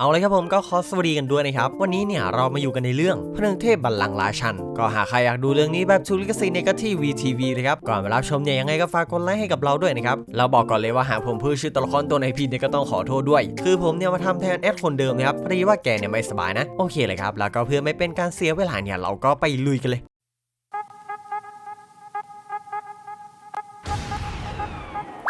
เอาเลยครับผมก็ขอสวัสดีกันด้วยนะครับวันนี้เนี่ยเรามาอยู่กันในเรื่องพระนงเทพบัลลังก์ราชัน ก็หากใครอยากดูเรื่องนี้แบบชูลิกซีในก็ที่ VTV เลยครับก่อนมารับชมเนี่ยยังไงก็ฝากกดไลค์ให้กับเราด้วยนะครับเราบอกก่อนเลยว่าหากผมพูดชื่อตัวละครตัวไหนผิดเนี่ยก็ต้องขอโทษด้วย คือผมเนี่ยมาทำแทนแอดคนเดิมนะครับพอดีว่าแกเนี่ยไม่สบายนะโอเคเลยครับแล้วก็เพื่อไม่เป็นการเสียเวลาเนี่ยเราก็ไปลุยกันเลย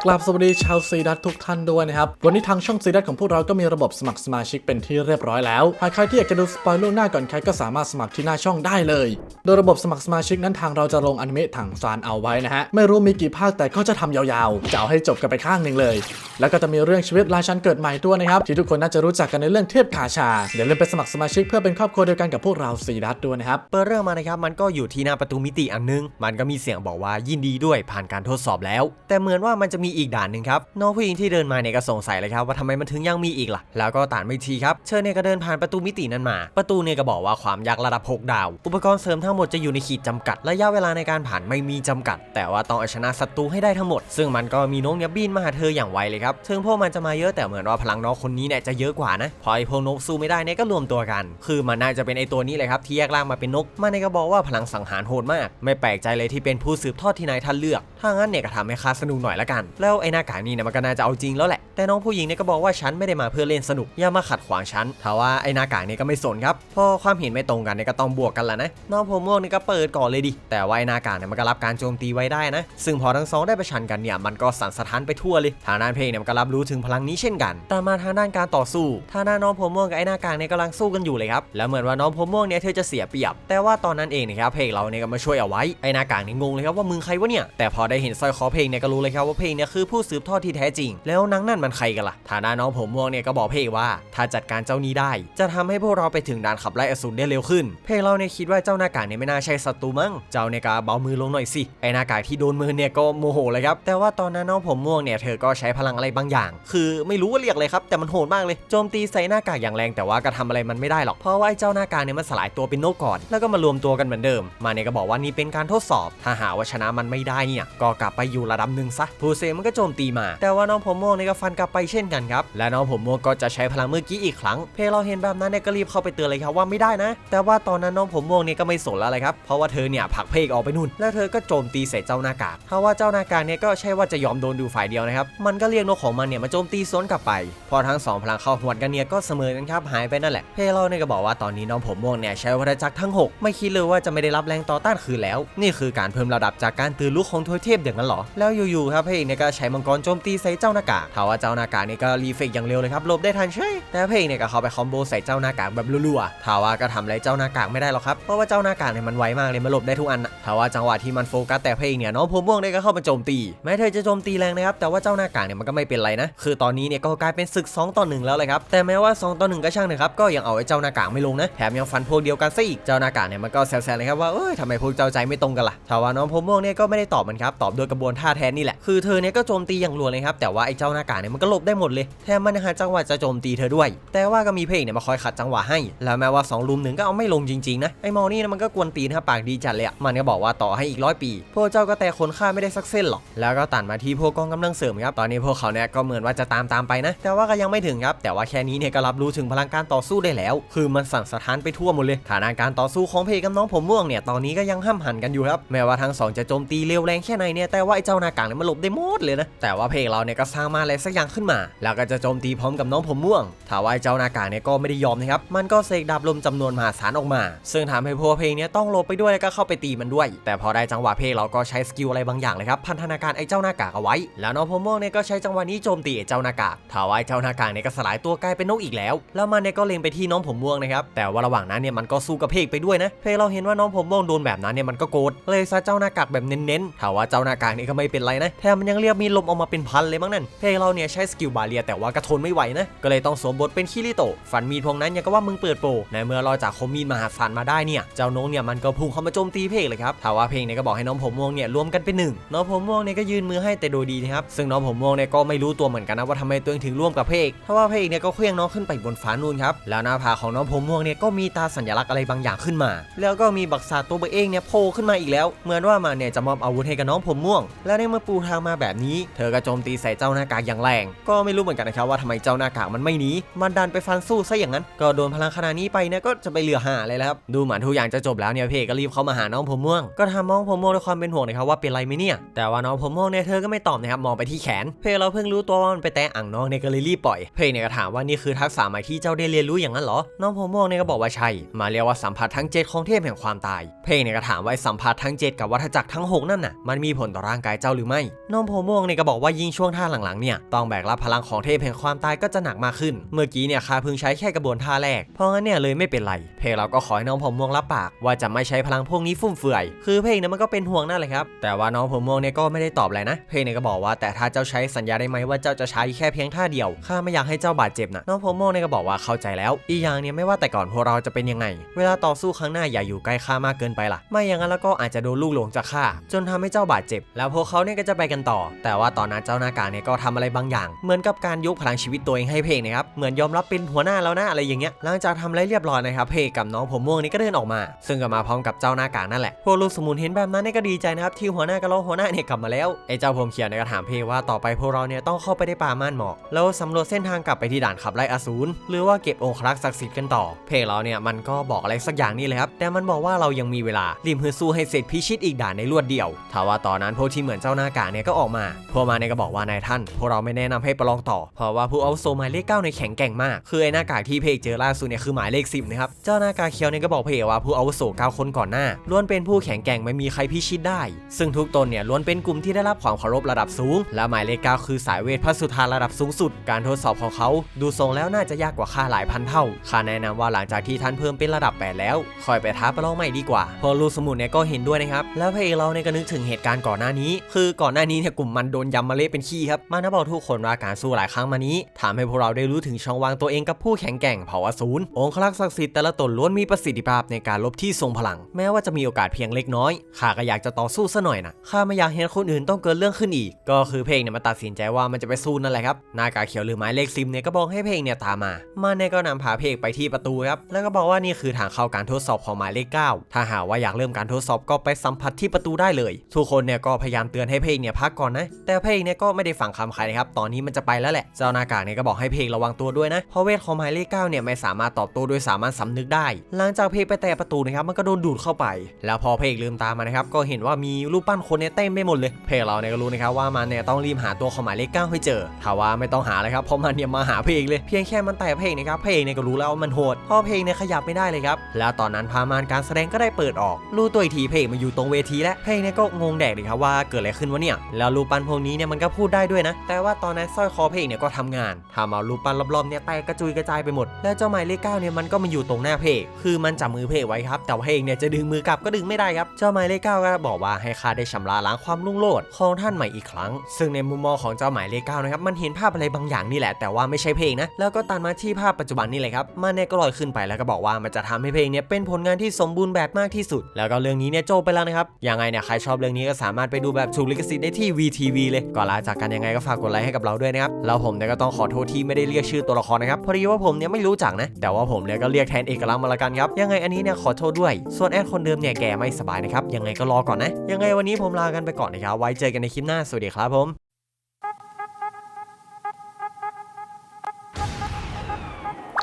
กราบสวัสดีชาวซีดัตทุกท่านด้วยนะครับ วันนี้ทางช่องซีดัตของพวกเราก็มีระบบสมัครสมาชิกเป็นที่เรียบร้อยแล้ว หากใครที่อยากจะดูสปอยล์ล่วงหน้าก่อนใครก็สามารถสมัครที่หน้าช่องได้เลย โดยระบบสมัครสมาชิกนั้นทางเราจะลงอนิเมะถังซานเอาไว้นะฮะ ไม่รู้มีกี่ภาคแต่ก็จะทำยาวๆ จะเอาให้จบกันไปข้างหนึ่งเลย แล้วก็จะมีเรื่องชีวิตราชันเกิดใหม่ตัวยนะครับ ที่ทุกคนน่าจะรู้จักกันในเรื่องเทพกาชาอย่าลืมไปสมัครสมาชิกเพื่อเป็นครอบครัวเดียวกันกับพวกเราซีดัตด้วยนะครับ เปิดเรื่องมานะครับมันก็อยู่ที่หน้าประตูมิติอันนึง มันก็มีเสียงบอกว่ายินดีด้วยผ่านการทดสอบแล้ว แต่เหมือนว่ามันจะมีีอีกด่านหนึ่งครับน้องผู้หญิงที่เดินมาเนี่ยก็สงสัยเลยครับว่าทำไมมันถึงยังมีอีกล่ะ แล้วก็ตัดไม่ทีครับเชิญเนี่ยก็เดินผ่านประตูมิตินั้นมา ประตูเนี่ยก็บอกว่าความยากระดับ 6 ดาว อุปกรณ์เสริมทั้งหมดจะอยู่ในขีดจำกัดระยะเวลาในการผ่านไม่มีจำกัด แต่ว่าต้องเอาชนะศัตรูให้ได้ทั้งหมด ซึ่งมันก็มีนกเนี่ยบินมาหาเธออย่างไวเลยครับถึงพวกมันจะมาเยอะแต่เหมือนว่าพลังน้องคนนี้เนี่ยจะเยอะกว่านะพอไอ้พวกนกสู้ไม่ได้เนี่ยก็รวมตัวกัน คือมันน่าจะเป็นไอ้ตัวนี้เลยครับที่แยกร่างมาเป็นนกมันเนี่ยก็บอกว่าพลังสังหารโหดมาก ไม่แปลกใจเลยที่เป็นผู้สืบทอดที่นายท่านเลือกถ้างั้นเนี่ยก็ทำให้ข้าสนุกหน่อยละกัน แล้วไอ้หน้ากากนี่เนี่ยมันก็น่าจะเอาจริงแล้วแหละ แต่น้องผู้หญิงเนี่ยก็บอกว่าฉันไม่ได้มาเพื่อเล่นสนุก อย่ามาขัดขวางฉันถ้าว่าไอ้หน้ากากเนี่ยก็ไม่สนครับ พอความเห็นไม่ตรงกันเนี่ยก็ต้องบวกกันละนะ น้องผมม่วงเนี่ยก็เปิดก่อนเลยดิ แต่ว่าไอ้หน้ากากเนี่ยมันก็รับการโจมตีไว้ได้นะ ซึ่งพอทั้งสองได้ประชันกันเนี่ยมันก็สั่นสะท้านไปทั่วเลย ทางด้านเพลงเนี่ยมันก็รับรู้ถึงพลังนี้เช่นกัน ตามมาทางด้านการต่อสู้ ทางด้านน้องผมม่วงกับไอ้หน้ากากเนี่ยกำลังสู้กันอยู่เลยครับ แล้วเหมือนว่าน้องผมม่วงเนี่ยเธอจะเสียเปรียบ แต่ว่าตอนนั้นเองนะครับเพลงเราเนี่ยก็มาช่วยเอาไว้ ไอ้หน้ากากเนี่ยงงเลยครับว่ามึงใครวะเนี่ยแต่พอได้เห็นสร้อยคอเพลงเนี่ยก็รู้เลยครับว่าเพลงเนี่ยคือผู้สืบทอดที่แท้จริง แล้วนางนั่นมันใครกันล่ะฐานะน้องผมม่วงเนี่ยก็บอกเพลงว่า ถ้าจัดการเจ้านี้ได้ จะทำให้พวกเราไปถึงด่านขับไล่อสูรได้เร็วขึ้น เพลงเราเนี่ยคิดว่าเจ้าหน้ากากเนี่ยไม่น่าใช่ศัตรูมั้งเจ้าเนี่ยก็เบามือลงหน่อยสิไอหน้ากากที่โดนมือเนี่ยก็โมโหเลยครับแต่ว่าตอนนั้นน้องผมม่วงเนี่ยเธอก็ใช้พลังอะไรบางอย่าง คือไม่รู้ว่าเรียกอะไรครับแต่มันโหดมากเลยโจมตีใส่หน้ากากอย่างแรงแต่ว่าก็ทำอะไรมันไม่ได้หรอกเพราะว่าไอ้เจ้าหน้ากากเนี่ยมันสลายตัวเป็นนกก่อน แล้วก็มารวมตัวกันเหมือนเดิม มาเนี่ยก็บอกว่านี่เป็นการทดสอบ ถ้าหาว่าชนะมันไม่ได้เนี่ยก็กลับไปอยู่ระดับหนึ่งซะผู้เซมันก็โจมตีมา แต่ว่าน้องผมม่วงเนี่ก็ฟันกลับไปเช่นกันครับ และน้องผมม่วงก็จะใช้พลังเมื่อกี้อีกครั้ง เพเราเห็นแบบนั้นเนี่ยก็รีบเข้าไปเตือนเลยครับว่าไม่ได้นะ แต่ว่าตอนนั้นน้องผมม่วงเนี่ยก็ไม่สนแล้วเลยครับ เพราะว่าเธอเนี่ยผลักเพกออกไปนู่น แล้วเธอก็โจมตีใส่เจ้าหน้ากากเพราะว่าเจ้าหน้ากากเนี่ยก็ใช่ว่าจะยอมโดนดูฝ่ายเดียวนะครับ มันก็เรียกนกของมันเนี่ยมาโจมตีสวนกลับไป พอทั้งสองพลังเข้าหวดกันเนี่ยก็เสมอกันครับหายไปนั่นแหละ เพเราเนี่ยก็บอกว่าตอนนี้น้องผมม่วงเนี่ยใช้วัฏจักรทั้ง 6 ไม่คิดเลยว่าจะไม่ได้รับแรงต่อต้านคืนแล้ว นี่คือการเพิ่มระดับจากการตื่นรู้ของทวยทพอย่างนั้นหรอ แล้วอยู่ๆครับพลงเอกเนี่ยก็ใช้มังกรโจมตีใส่เจ้าหน้ากากถาว่าเจ้าหน้ากากเนี่ยก็รีเฟกอย่างเร็วเลยครับหลบได้ทันเฉยแต่พลงเอกเนี่ยก็เข้าไปคอมโบใส่เจ้าหน้ากากแบบรัวๆถาว่าก็ทำอะไรเจ้าหน้ากากไม่ได้หรอกครับเพราะว่าเจ้าหน้ากากเนี่ยมันไวมากเลยมันหลบได้ทุกอันนะถาว่าจังหวะที่มันโฟกัสแต่พลงเอกเนี่ยน้องผมม่วงเนี่ยก็เข้ามาโจมตีแม้เธอจะโจมตีแรงนะครับแต่ว่าเจ้าหน้ากากเนี่ยมันก็ไม่เป็นไรนะคือตอนนี้เนี่ยก็กลายเป็นศึก 2 ต่อ 1 แล้วเลยครับแต่แม้ว่า 2 ต่อ 1 ก็ช่างนะครับก็ยังเอาไอ้เจ้าหน้ากากไม่ลงนะแถมยังฟันพวกเดียวกันซะอีกเจ้าหน้ากากเนี่ยมันก็แซวๆเลยครับว่าเอ้ยทำไมพวกเจ้าใจไม่ตรงกันล่ะถาว่าน้องผมม่วงเนี่ยก็ไม่ได้ตอบมันครับตอบโดยกระบวนท่าแทนนี่แหละ คือเธอเนี่ยก็โจมตีอย่างรัวเลยครับ แต่ว่าไอ้เจ้าหน้ากากเนี่ยมันก็หลบได้หมดเลย แถมมันหาจังหวะจะโจมตีเธอด้วย แต่ว่าก็มีเพลงเนี่ยมาคอยขัดจังหวะให้ แล้วแม้ว่า2ลุมหนึ่งก็เอาไม่ลงจริงๆนะ ไอ้มอนี่นะมันก็กวนตีนครับปากดีจัดเลยมันก็บอกว่าต่อให้อีกร้อยปี พวกเจ้าก็แต่คนฆ่าไม่ได้สักเส้นหรอก แล้วก็ตัดมาที่พวกกองกำลังเสริมครับ ตอนนี้พวกเขาเนี่ยก็เหมือนว่าจะตามตามไปนะ แต่ว่าก็ยังไม่ถึงครับ แต่ว่าแค่นี้เนี่ยก็รับรู้ถึงพลังการต่อสู้ได้แล้ว คือมันสั่นสะท้านไปทั่วหมดเลยฐานการต่อสู้ของเพกับน้องผมม่วงเนี่ยตอนนี้ก็ยังห้ามหันกันอยู่ครับแม้ว่าทั้งสองจะโจมตีเร็วแรงแค่ไหนเนี่ยแต่ว่าไอ้เจ้าหน้ากากเนี่ยมันหลบได้หมดเลยนะแต่ว่าเพลงเราเนี่ยก็สร้างมาอะไรสักอย่างขึ้นมา แล้วก็จะโจมตีพร้อมกับน้องผมม่วงถาว่าไอ้เจ้าหน้ากากเนี่ยก็ไม่ได้ยอมนะครับมันก็เสกดาบลมจำนวนมหาศาลออกมา ซึ่งทำให้พวกเพลงเนี้ยต้องหลบไปด้วยแล้วก็เข้าไปตีมันด้วย แต่พอได้จังหวะเพลงเราก็ใช้สกิลอะไรบางอย่างเลยครับพันธนาการไอ้เจ้าหน้ากากเอาไว้ แล้วน้องผมม่วงเนี่ยก็ใช้จังหวะนี้โจมตีไอ้เจ้าหน้ากากถาว่าไอ้เจ้าหน้ากากเนี่ยก็สลายตัวกลายเป็นนกอีกแล้ว แล้วมันเนี่ยก็เล็งไปที่น้องผมม่วงนะครับแต่ว่าระหว่างนั้นเนี่ยมันก็สู้กับเพลงไปด้วยนะเพลงเราเห็นว่าน้องผมม่วงโดนแบบนั้นเนี่ยมันก็โกรธเลยซะเจ้าหน้ากากแบบเน้นๆถาว่าเจ้าาหน้ากากนี่ก็ไม่เป็นไรนะแถมมันยังเรียกมีลมออกมาเป็นพันเลยมั้งนั่นเพลงเราเนี่ยใช้สกิลบาเรียแต่ว่าก็ทนไม่ไหวนะก็เลยต้องสวมบทเป็นคิริโตฟันมีดพวกนั้นยังก็ว่ามึงเปิดโปรในเมื่อราจากคมมีดมหาศาลมาได้เนี่ยเจ้าน้องเนี่ยมันก็พุ่งเข้ามาโจมตีเพลงเลยครับถาว่าเพลงเนี่ยก็บอกให้น้องผมม่วงเนี่ยรวมกันเป็นหนึ่งน้องผมม่วงเนี่ยก็ยืนมือให้แต่โดยดีนะครับซึ่งน้องผมม่วงเนี่ยก็ไม่รู้ตัวเหมือนกันนะว่าทำไมตัวเองถึงร่วมกับเพลงเพราะว่าเพลงเนี่ยก็เคลื่องน้องขึ้นไปบนฟ้านูนครับแล้วหน้าผากของน้องผมม่วงเนี่ยก็มีตาสัญลักษณ์อะไรบางอย่างขึ้นมา แล้วก็มีบักษาตัวเบเองเนี่ยโผล่ขึ้นมาอีกแล้วเหมือนว่ามันเนี่ยจะมอบอาวุธให้กับน้องผผมม่วง และในเมื่อปูทางมาแบบนี้ เธอก็โจมตีใส่เจ้าหน้ากากอย่างแรง ก็ไม่รู้เหมือนกันนะครับว่าทำไมเจ้าหน้ากากมันไม่หนีมันดันไปฟันสู้ซะอย่างนั้น ก็โดนพลังขนาดนี้ไปนี่ยก็จะไปเหลือหาเลยแล้วครับดูเหมือนทุกอย่างจะจบแล้วเนี่ยเพก็รีบเข้ามาหาน้องผมม่วง ก็ถามน้องผมม่วงด้วยความเป็นห่วงนะครับว่าเป็นไรไหมเนี่ย แต่ว่าน้องผมม่วงเนี่ยเธอก็ไม่ตอบนะครับมองไปที่แขน เพเราเพิ่งรู้ตัวว่ามันไปแตะอ่างน้องเนี่ยก็เลยรีบปล่อย เพเนี่ยก็ถามว่านี่คือทักษะใหม่ที่เจ้าได้เรียนรู้อย่างนั้นเหรอ น้องผมม่วงเนี่ยก็บอกว่าใช่ มาเรียกว่าสัมผัสทั้งเจ็ดของเทพแห่งความตาย เพเนี่ยก็ถามว่าสัมผัสทั้งเจ็ดกับวัฏจักรทั้งหกนั่นน่ะมันมีีผลต่อร่างกายเจ้าหรือไม่น้องผมม่วงเนี่ยก็บอกว่ายิ่งช่วงท่าหลังๆเนี่ยต้องแบกรับพลังของเทพแห่งความตายก็จะหนักมากขึ้น เมื่อกี้เนี่ยข้าเพิ่งใช้แค่กระบวนท่าแรก เพราะงั้นเนี่ยเลยไม่เป็นไร เพเราก็ขอให้น้องผมม่วงรับปาก ว่าจะไม่ใช้พลังพวกนี้ฟุ่มเฟือย คือเพลงเนี่ยมันก็เป็นห่วงนั่นแหละครับ แต่ว่าน้องผมม่วงเนี่ยก็ไม่ได้ตอบอะไรนะ เพลงเนี่ยก็บอกว่าแต่ถ้าเจ้าใช้สัญญาได้ไหมว่าเจ้าจะใช้แค่เพียงท่าเดียว ข้าไม่อยากให้เจ้าบาดเจ็บนะน้องผมม่วงเนี่ยก็บอกว่าเข้าใจแล้ว อีกอย่างเนี่ยไม่ว่าแต่ก่อนพวกเราจะเป็นยังไง เวลาต่อสู้ครั้งหน้าอย่าอยู่ใกล้ข้ามากเกินไปล่ะ ไม่อย่างนั้นแล้วก็อาจจะโดนลูกหลงจากข้าจนทำให้เจ้าบาดเจ็บ แล้วพวกเขาเนี่ยก็จะไปกันต่อ แต่ว่าตอนนั้นเจ้าหน้ากากเนี่ยก็ทำอะไรบางอย่าง เหมือนกับการยกพลังชีวิตตัวเองให้เพลงนะครับ เหมือนยอมรับเป็นหัวหน้าแล้วนะอะไรอย่างเงี้ย หลังจากทำอะไรเรียบร้อยนะครับ เพลงกับน้องผมม่วงนี่ก็เดินออกมา ซึ่งก็มาพร้อมกับเจ้าหน้ากากนั่นแหละ พวกลูกสมุนเห็นแบบนั้นเนี่ยก็ดีใจนะครับที่หัวหน้ากับรองหัวหน้าเนี่ยกลับมาแล้ว ไอ้เจ้าผมเขียวเนี่ยก็ถามเพลงว่าต่อไปพวกเราเนี่ยต้องเข้าไปในป่าม่านหมอก แล้วสำรวจเส้นทางกลับไปที่ด่านขับไล่อสูร หรือว่าเก็บองครักษ์ศักดิ์สิทธิ์กันต่อ เพลงเราเนี่ยมันก็บอกอะไรสักอย่างนี่เลยครับ แต่มันบอกว่าเรายังมีเวลาริมฮือสู้ให้เสร็จพิชิตอีกด่านในรวดเดียวถ้าว่าตอนนั้นพวกที่เหมือนเจ้าหน้ากาเนี่ยก็ออกมา พวกมาเนี่ยก็บอกว่านายท่าน พวกเราไม่แนะนำให้ประลองต่อ เพราะว่าผู้อาวุโสหมายเลขเก้าในแข็งแกร่งมาก คือไอ้หน้ากากที่เพกเจอล่าสุดเนี่ยคือหมายเลขสิบนะครับ เจ้าหน้ากากเคียวเนี่ยก็บอกเพกว่าผู้อาวุโสเก้าคนก่อนหน้าล้วนเป็นผู้แข็งแกร่งไม่มีใครพิชิตได้ ซึ่งทุกตนเนี่ยล้วนเป็นกลุ่มที่ได้รับความเคารพระดับสูง และหมายเลขเก้าคือสายเวทพระสุธาระดับสูงสุด การทดสอบของเขาดูทรงแล้วน่าจะยากกว่าข้าหลายพันเท่าข้าแนะนำว่าหลังจากที่ท่านเพิ่มเป็นระดับ8แล้วคอยไปท้าประลองใหม่ดีกว่า พอลูกสมุนเนี่ยก็เห็นด้วยนะครับแล้วพระเอกเราเนี่ยก็นึกถึงเหตุการณก่อนหน้านี้ คือก่อนหน้านี้เนี่ยกลุ่มมันโดนยำมาเละเป็นขี้ครับมานะบอกทุกคนว่าการสู้หลายครั้งมานี้ทำให้พวกเราได้รู้ถึงช่องว่างตัวเองกับผู้แข็งแกร่งเผ่าอสูรองครักษ์ศักดิ์สิทธิ์แต่ละตนล้วนมีประสิทธิภาพในการลบที่ทรงพลัง แม้ว่าจะมีโอกาสเพียงเล็กน้อยข้าก็อยากจะต่อสู้ซะหน่อยนะข้าไม่อยากเห็นคนอื่นต้องเกิดเรื่องขึ้นอีก ก็คือเพลงเนี่ยมาตัดสินใจว่ามันจะไปสู้นั่นแหละครับหนากาเขียวหรือไม้เลขซิมเนี่ยก็บอกให้เพลงเนี่ยตามมามาเนี่ยก็นำพาเพลงไปที่ประตูครับแล้วก็บอกว่านี่คือทางเข้าการทดสอบของหมายเลข9ถ้าหากว่าอยากเริ่มการทดสอบก็ไปสัมผัสที่ประตูได้เลย ทุกคนเนี่ยก็พยายามเตือนให้เพลงเนี่ยพักก่อนนะ แต่เพลงเนี่ยก็ไม่ได้ฟังคำใครนะครับ ตอนนี้มันจะไปแล้วแหละ เจ้านากากเนี่ยก็บอกให้เพลงระวังตัวด้วยนะ เพราะเวทของหมายเลข9เนี่ยไม่สามารถตอบโต้ด้วยสามัญสำนึกได้ หลังจากเพลงไปแตะประตูนะครับมันก็โดนดูดเข้าไป แล้วพอเพลงลืมตามานะครับก็เห็นว่ามีรูปปั้นคนเนี่ยเต็มไปหมดเลย เพลงเราเนี่ยก็รู้นะครับว่ามันเนี่ยต้องรีบหาตัวของหมายเลข9ให้เจอถ้าว่าไม่ต้องหาเลยครับเพราะมันเนี่ยมาหาเพลงเลยเพียงแค่มันแตะเพลงนะครับเพลงเนี่ยก็รู้แล้วว่ามันโหดเพราะเพลงเนี่ยขยับไม่ได้เลยครับแล้วตอนนั้นพามานการแสดงก็ได้เปิดออกรู้ตัวอีกทีเพลงมาอยู่ตรงเวทีแล้วเพลงเนี่ยก็งงแดกเลยครับว่าเกิดอะไรขึ้นวะเนี่ย แล้วรูปปั้นพวกนี้เนี่ยมันก็พูดได้ด้วยนะ แต่ว่าตอนนั้นสร้อยคอเพลงเนี่ยก็ทำงานทำเอารูปปั้นรอบๆเนี่ยแตกกระจุยกระจายไปหมด แล้วเจ้าหมายเลขเก้าเนี่ยมันก็มาอยู่ตรงหน้าเพลงคือมันจับมือเพลงไว้ครับแต่ว่าเพลงเนี่ยจะดึงมือกลับก็ดึงไม่ได้ครับ เจ้าหมายเลขเก้าก็บอกว่าให้ข้าได้ชำระล้างความรุ่งโรจน์ของท่านใหม่อีกครั้ง ซึ่งในมุมมองของเจ้าหมายเลขเก้านะครับมันเห็นภาพอะไรบางอย่างนี่แหละ แต่ว่าไม่ใช่เพลงนะแล้วก็ตัดมาที่ภาพปัจจุบันนี่เลยครับมันเนี่ยก็ลอยขึ้นไปแล้วก็บอกว่ามันจะทำให้เพลงเนี่ยเป็นผลงานที่สมบูรณ์แบบมากที่สุด แล้วก็เรื่องนี้เนี่ยจบไปแล้วนะครับยังไงเนี่ยใครชอบเรื่องนี้ก็สาามารถไปดูแบบถูกลิขสิทธิ์ได้ที่ VTV เลยก่อนลาจากกันยังไงก็ฝากกดไลค์ให้กับเราด้วยนะครับแล้วผมเนี่ยก็ต้องขอโทษที่ไม่ได้เรียกชื่อตัวละครนะครับพอดีว่าผมเนี่ยไม่รู้จักนะ แต่ว่าผมเนี่ยก็เรียกแทนเอกลักษณ์มาละกันครับยังไงอันนี้เนี่ยขอโทษด้วย ส่วนแอดคนเดิมเนี่ยแกไม่สบายนะครับยังไงก็รอก่อนนะยังไงวันนี้ผมลากันไปก่อนนะครับไว้เจอกันในคลิปหน้าสวัสดีครับผม